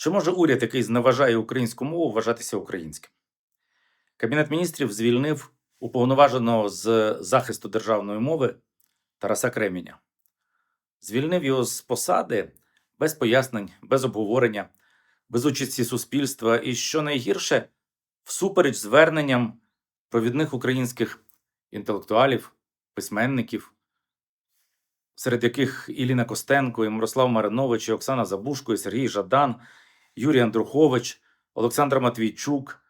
Чи може уряд, який зневажає українську мову, вважатися українським? Кабінет міністрів звільнив уповноваженого з захисту державної мови Тараса Креміня. Звільнив його з посади без пояснень, без обговорення, без участі суспільства і, що найгірше, всупереч зверненням провідних українських інтелектуалів, письменників, серед яких Іліна Костенко, і Мирослав Маринович, і Оксана Забушко, і Сергій Жадан, Юрій Андрухович, Олександр Матвійчук,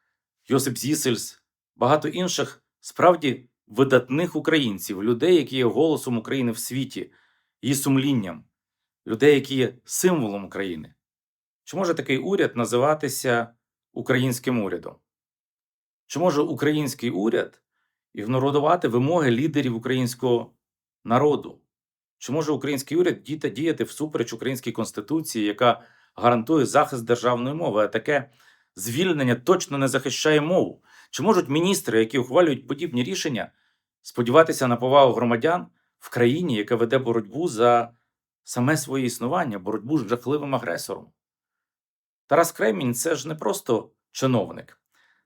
Йосип Зісельс, багато інших справді видатних українців, людей, які є голосом України в світі, її сумлінням, людей, які є символом України. Чи може такий уряд називатися українським урядом? Чи може український уряд ігнорувати вимоги лідерів українського народу? Чи може український уряд діяти, всупереч українській конституції, яка гарантує захист державної мови, а таке звільнення точно не захищає мову? Чи можуть міністри, які ухвалюють подібні рішення, сподіватися на повагу громадян в країні, яка веде боротьбу за саме своє існування, боротьбу з жахливим агресором? Тарас Кремінь це ж не просто чиновник,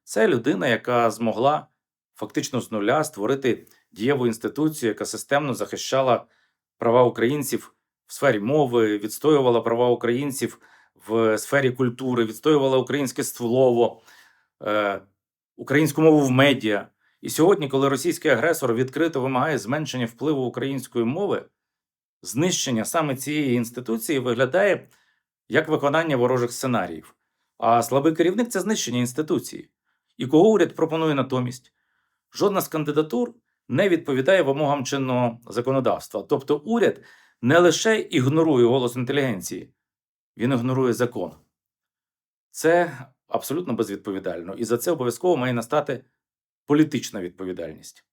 це людина, яка змогла фактично з нуля створити дієву інституцію, яка системно захищала права українців в сфері мови, відстоювала права українців в сфері культури, відстоювала українське слово, е, українську мову в медіа. І сьогодні, коли російський агресор відкрито вимагає зменшення впливу української мови, знищення саме цієї інституції виглядає як виконання ворожих сценаріїв. А слабий керівник це знищення інституції. І кого уряд пропонує натомість? Жодна з кандидатур не відповідає вимогам чинного законодавства. Тобто уряд не лише ігнорує голос інтелігенції, він ігнорує закон. Це абсолютно безвідповідально, і за це обов'язково має настати політична відповідальність.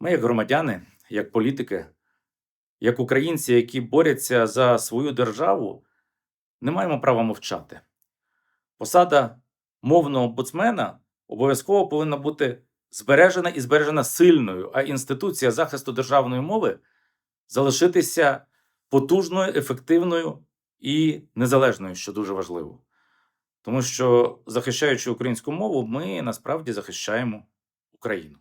Ми, як громадяни, як політики, як українці, які борються за свою державу, не маємо права мовчати. Посада мовного омбудсмена обов'язково повинна бути збережена і збережена сильною, а інституція захисту державної мови залишитися потужною, ефективною і незалежною, що дуже важливо. Тому що, захищаючи українську мову, ми насправді захищаємо Україну.